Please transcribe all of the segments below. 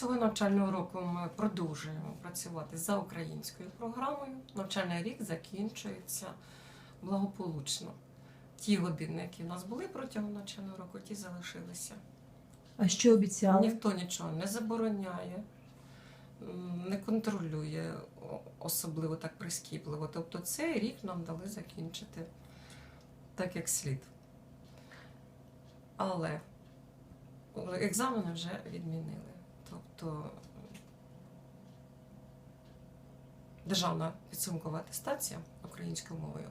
Цього навчального року ми продовжуємо працювати за українською програмою. Навчальний рік закінчується благополучно. Ті години, які в нас були протягом навчального року, ті залишилися. А що обіцяли? Ніхто нічого не забороняє, не контролює особливо так прискіпливо. Тобто цей рік нам дали закінчити так, як слід. Але екзамени вже відмінили. Тобто державна підсумкова атестація українською мовою,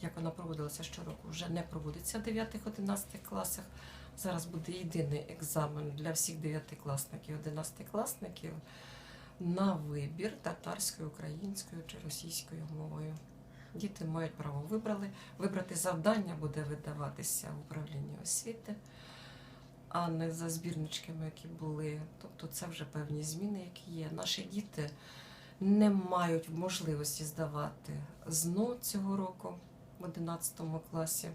як вона проводилася щороку, вже не проводиться в 9-11 класах. Зараз буде єдиний екзамен для всіх дев'ятикласників, одинадцятикласників на вибір татарською, українською чи російською мовою. Діти мають право вибрали. Вибрати завдання буде видаватися в управлінні освіти, а не за збірничками, які були. Тобто це вже певні зміни, які є. Наші діти не мають можливості здавати ЗНО цього року в 11 класі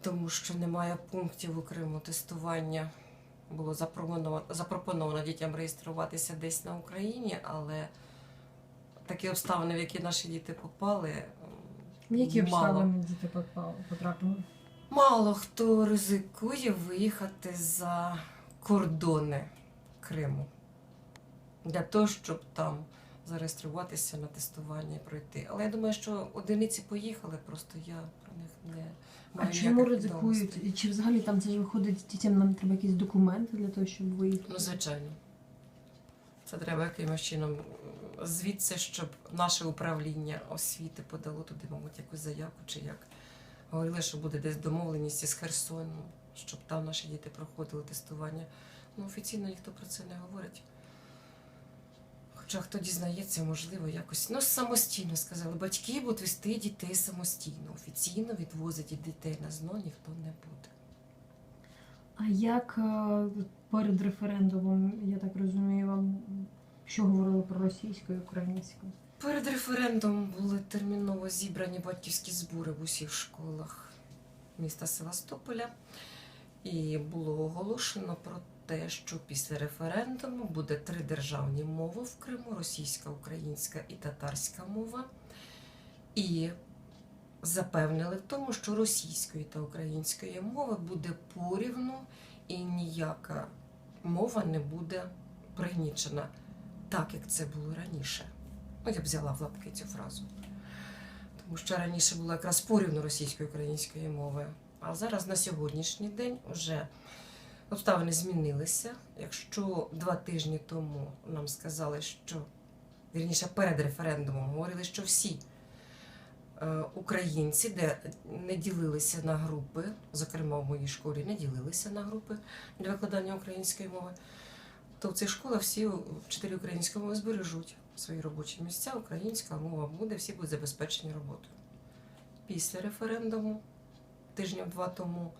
тому що немає пунктів окремо тестування. Було запропоновано, запропоновано дітям реєструватися десь на Україні, але такі обставини, в які наші діти попали, В які мало. обставини діти потрапили? Мало хто ризикує виїхати за кордони Криму для того, щоб там зареєструватися на тестування і пройти. Але я думаю, що одиниці поїхали, просто я про них не А маю чому ніяких ризикують? І Чи взагалі там це ж виходить дітям нам треба якісь документи для того, щоб виїхати? Ну, звичайно. Це треба якимось чином звідси, щоб наше управління освіти подало туди, мабуть, якусь заявку чи як. Говорили, що буде десь домовленість із Херсоном, щоб там наші діти проходили тестування. Ну, офіційно ніхто про це не говорить. Хоча хто дізнається, можливо, якось ну, самостійно сказали. Батьки будуть вести дітей самостійно. Офіційно відвозити дітей на ЗНО ніхто не буде. А як е, перед референдумом, я так розумію, вам що говорили про російську і українську? Перед референдумом були терміново зібрані батьківські збори в усіх школах міста Севастополя, і було оголошено про те, що після референдуму буде три державні мови в Криму: російська, українська і татарська мова. І запевнили в тому, що російської та української мови буде порівну і ніяка мова не буде пригнічена, так як це було раніше. Ну, я б взяла в лапки цю фразу. Тому що раніше було якраз порівну російської української мови. А зараз на сьогоднішній день вже обставини змінилися. Якщо два тижні тому нам сказали, що вірніше перед референдумом говорили, що всі е, українці, де не ділилися на групи, зокрема в моїй школі, не ділилися на групи для викладання української мови, то в цих школах всі вчителі української мови збережуть свої робочі місця, українська мова буде, всі будуть забезпечені роботою. Після референдуму, тижнів два тому,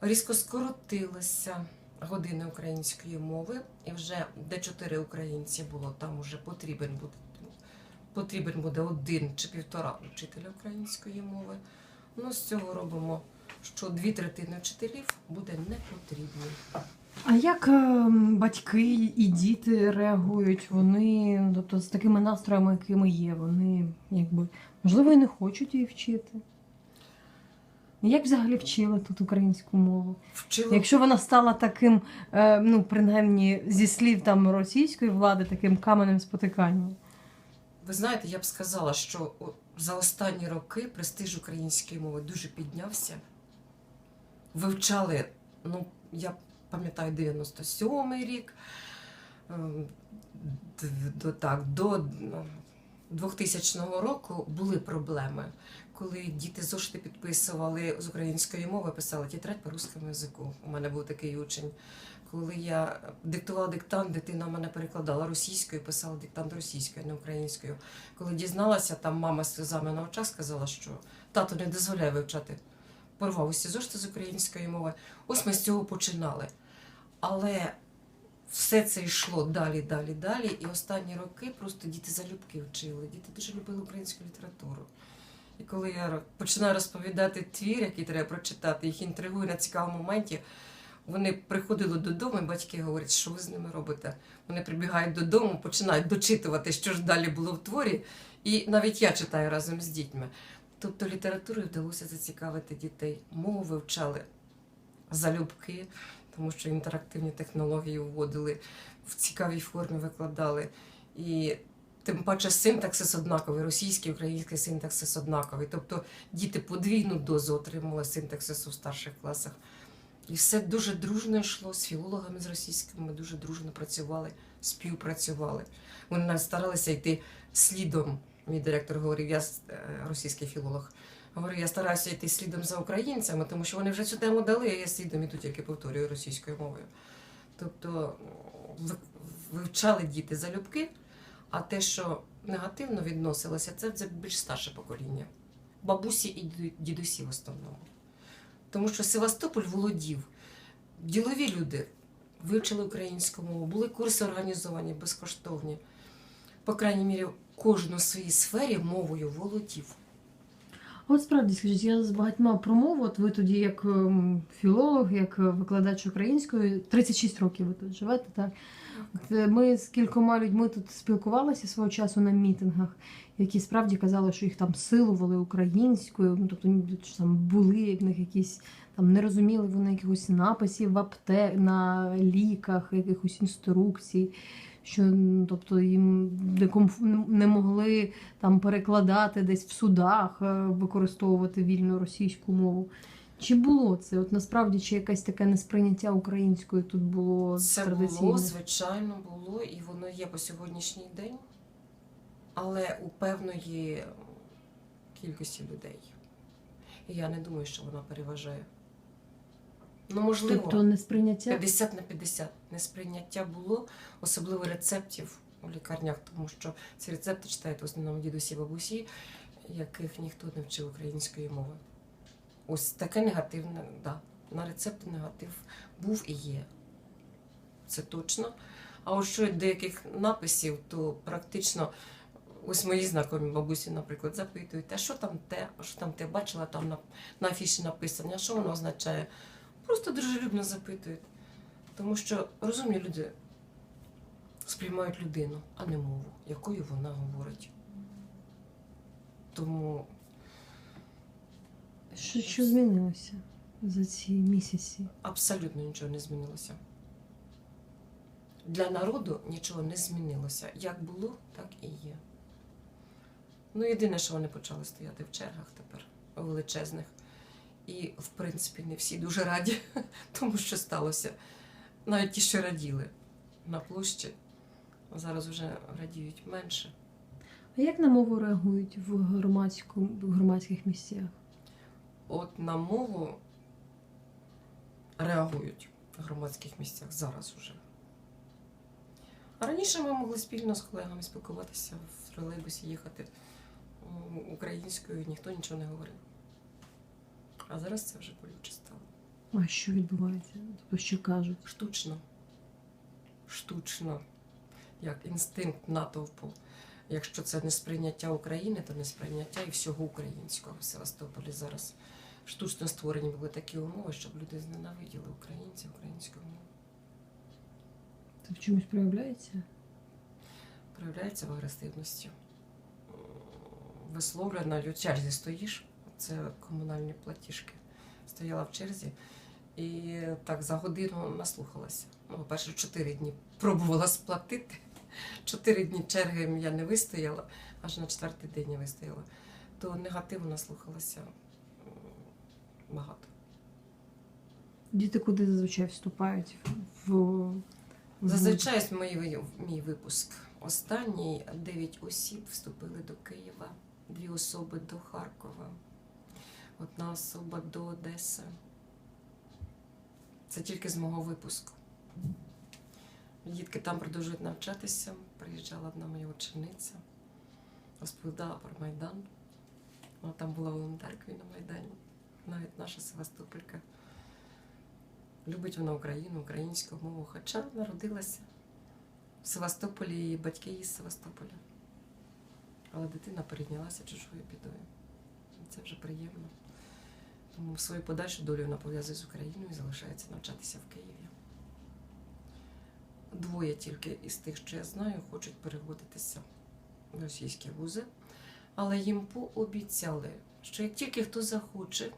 різко скоротилися години української мови, і вже де чотири українці було, там вже потрібен буде, потрібен буде один чи півтора вчителя української мови. Ну, з цього робимо, що дві третини вчителів буде не потрібні. А як е, батьки і діти реагують? Вони, тобто, з такими настроями, якими є, вони якби можливо і не хочуть її вчити. Як взагалі вчили тут українську мову? Вчили Якщо вона стала таким, е, ну принаймні зі слів там російської влади, таким каменем спотиканням. Ви знаєте, я б сказала, що за останні роки престиж української мови дуже піднявся. Вивчали, ну, я пам'ятаю, 97-й рік, ем, до, так, до ну, 2000 року були проблеми, коли діти зошити підписували з української мови, писали тетрадь по русскому язику. У мене був такий учень. Коли я диктувала диктант, дитина мене перекладала російською, писала диктант російською, не українською. Коли дізналася, там мама з сльозами на очах сказала, що тато не дозволяє вивчати. Порвав усі зошити з української мови. Ось ми з цього починали. Але все це йшло далі, далі, далі. І останні роки просто діти залюбки вчили. Діти дуже любили українську літературу. І коли я починаю розповідати твір, який треба прочитати, їх інтригує на цікавому моменті, Вони приходили додому, і батьки говорять, що ви з ними робите. Вони прибігають додому, починають дочитувати, що ж далі було в творі. І навіть я читаю разом з дітьми. Тобто літературою вдалося зацікавити дітей. Мову вивчали залюбки, тому що інтерактивні технології вводили, в цікавій формі викладали. І тим паче синтаксис однаковий, російський, український синтаксис однаковий. Тобто діти подвійну дозу отримали синтаксису в старших класах. І все дуже дружно йшло з філологами з російськими, ми дуже дружно працювали, співпрацювали. Вони навіть старалися йти слідом. Мій директор говорив, я е, російський філолог. Говорю, я стараюся йти слідом за українцями, тому що вони вже цю тему дали, а я слідом іду тільки повторюю російською мовою. Тобто вивчали діти залюбки, а те, що негативно відносилося, це, це більш старше покоління. Бабусі і дідусі в основному. Тому що Севастополь володів. Ділові люди вивчили українську мову, були курси організовані, безкоштовні. По крайній мірі, кожен у своїй сфері мовою володів. От справді, скажіть, я з багатьма про мову, от ви тоді як ем, філолог, як е, викладач української, 36 років ви тут живете, так? От, е, Ми з кількома людьми тут спілкувалися свого часу на мітингах, які справді казали, що їх там силували українською, ну тобто що там були в них якісь там не розуміли вони якихось написів в апте на ліках, якихось інструкцій. Що ну, тобто їм не, комф... не могли там перекладати десь в судах, е, використовувати вільну російську мову. Чи було це? От насправді чи якесь таке несприйняття української тут було Це традиційне? було, звичайно, було, і воно є по сьогоднішній день, але у певної кількості людей. І я не думаю, що вона переважає. Ну, можливо, Тобто несприйняття? 50 на 50 несприйняття було, особливо рецептів у лікарнях, тому що ці рецепти читають в основному дідусі бабусі, яких ніхто не вчив української мови. Ось таке негативне, да. На рецепти негатив був і є. Це точно. А от що до яких написів, то практично ось мої знайомі бабусі, наприклад, запитують, а що там те, а що там те бачила там на, на афіші написано, а що воно означає? Просто дружелюбно запитують. Тому що розумні люди сприймають людину, а не мову, якою вона говорить. Тому Що, що змінилося за ці місяці? абсолютно нічого не змінилося. Для народу нічого не змінилося. Як було, так і є. Ну, єдине, що вони почали стояти в чергах тепер величезних. І, в принципі, не всі дуже раді тому, що сталося. Навіть ті, що раділи на площі, зараз вже радіють менше. А як на мову реагують в громадську, в громадських місцях? От на мову реагують в громадських місцях зараз уже. А раніше ми могли спільно з колегами спілкуватися в тролейбусі, їхати українською, ніхто нічого не говорив. А зараз це вже болюче стало. А що відбувається? Тобто що кажуть? Штучно. Штучно. Як інстинкт натовпу. Якщо це не сприйняття України, то не сприйняття і всього українського в Севастополі зараз. Штучно створені були такі умови, щоб люди зненавиділи українців, українську мову. Це в чомусь проявляється? Проявляється в агресивності. М, Висловлює в черзі стоїш, це комунальні платіжки. Стояла в черзі і так за годину наслухалася. Ну, по-перше, чотири дні пробувала сплатити. Чотири дні черги я не вистояла, аж на четвертий день я вистояла. То негативно наслухалася багато. Діти куди зазвичай вступають? В. Зазвичай мій, мій випуск. Останній дев'ять осіб вступили до Києва, дві особи до Харкова, одна особа до Одеси. Це тільки з мого випуску. Дітки там продовжують навчатися. Приїжджала одна моя учениця, розповідала про Майдан. Вона там була волонтеркою на Майдані, навіть наша Севастополька. Любить вона Україну, українську мову, хоча народилася в Севастополі і батьки її з Севастополя. Але дитина перейнялася чужою бідою. Це вже приємно. Тому свою подальшу долю вона пов'язує з Україною і залишається навчатися в Києві. Двоє тільки із тих, що я знаю, хочуть переводитися в російські вузи, але їм пообіцяли, що як тільки хто захоче,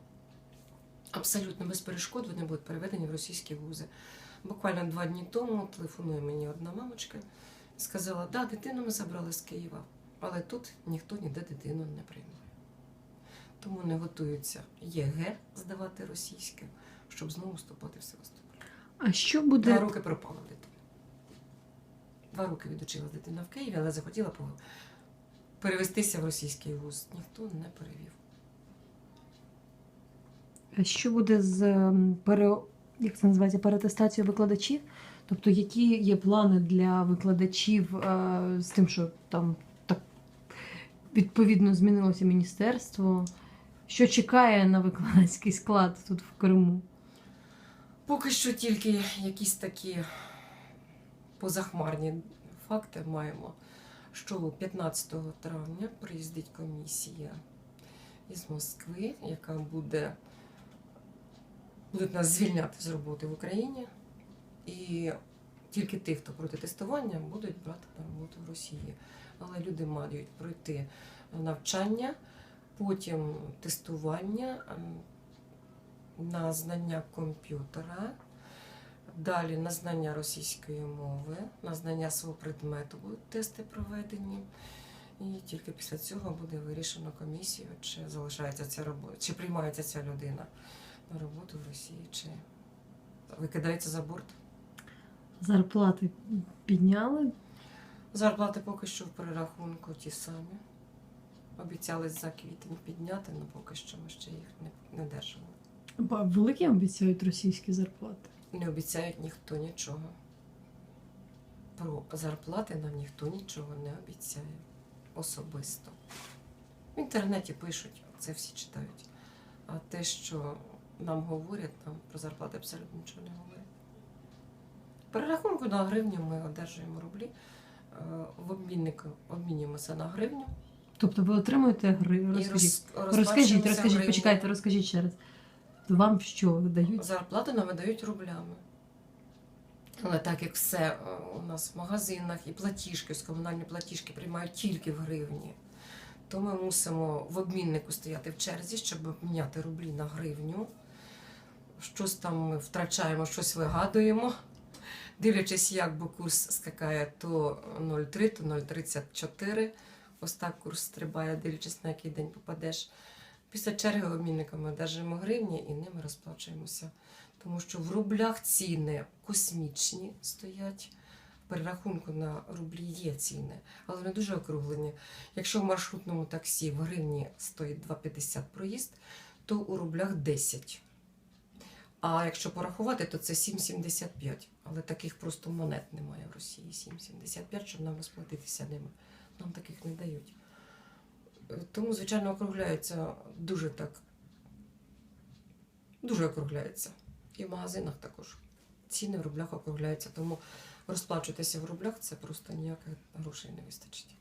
абсолютно без перешкод вони будуть переведені в російські вузи. Буквально два дні тому телефонує мені одна мамочка і сказала, да, дитину ми забрали з Києва, але тут ніхто ніде дитину не приймає. Тому не готуються ЄГЕ здавати російське, щоб знову вступати в Севастополь. А що буде? Два роки пропала дитина. Два роки відучилась дитина в Києві, але захотіла перевестися в російський вуз. Ніхто не перевів. а що буде з пере... як це називається перетестацією викладачів? Тобто, які є плани для викладачів е, з тим, що там так відповідно змінилося міністерство? Що чекає на викладацький склад тут в Криму? Поки що тільки якісь такі позахмарні факти маємо, що 15 травня приїздить комісія із Москви, яка буде будуть нас звільняти з роботи в Україні. І тільки тих, хто проти тестування, будуть брати на роботу в Росії. Але люди мають пройти навчання, потім тестування ем, на знання комп'ютера, далі на знання російської мови, на знання свого предмету будуть тести проведені. І тільки після цього буде вирішено комісією, чи залишається ця робота, чи приймається ця людина на роботу в Росії, чи викидається за борт. Зарплати підняли? Зарплати поки що в перерахунку ті самі. Обіцяли за квітень підняти, але поки що ми ще їх не, не держимо. Ба- Великі обіцяють російські зарплати. Не обіцяють ніхто нічого. Про зарплати нам ніхто нічого не обіцяє особисто. В інтернеті пишуть, це всі читають. А те, що нам говорять, нам про зарплати абсолютно нічого не говорять. Перерахунку на гривню ми одержуємо рублі. Е, В обміннику обмінюємося на гривню. Тобто ви отримуєте гри. Розкажіть, роз- розкажіть, розкажіть, гривнею. почекайте, розкажіть ще раз. Вам що дають? Зарплату нам видають рублями. Але так як все е, у нас в магазинах і платіжки, з комунальні платіжки приймають тільки в гривні, то ми мусимо в обміннику стояти в черзі, щоб обміняти рублі на гривню. Щось там ми втрачаємо, щось вигадуємо. Дивлячись, як бо курс скакає то 0,3, то 0,34. Ось так курс стрибає, дивлячись, на який день попадеш. Після черги обмінника ми одержуємо гривні і ними розплачуємося. Тому що в рублях ціни космічні стоять. Перерахунку на рублі є ціни, але вони дуже округлені. Якщо в маршрутному таксі в гривні стоїть 2,50 проїзд, то у рублях 10. А якщо порахувати, то це 7,75. Але таких просто монет немає в Росії. 7,75, щоб нам розплатитися ними. Нам таких не дають. Тому, звичайно, округляються дуже так. Дуже округляються. І в магазинах також. Ціни в рублях округляються. Тому розплачуватися в рублях це просто ніяких грошей не вистачить.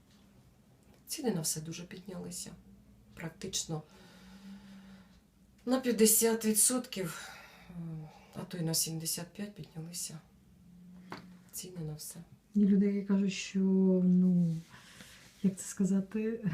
Ціни на все дуже піднялися. Практично на 50%, а то й на 75% піднялися ціни на все. Є люди, кажуть, що ну як це сказати,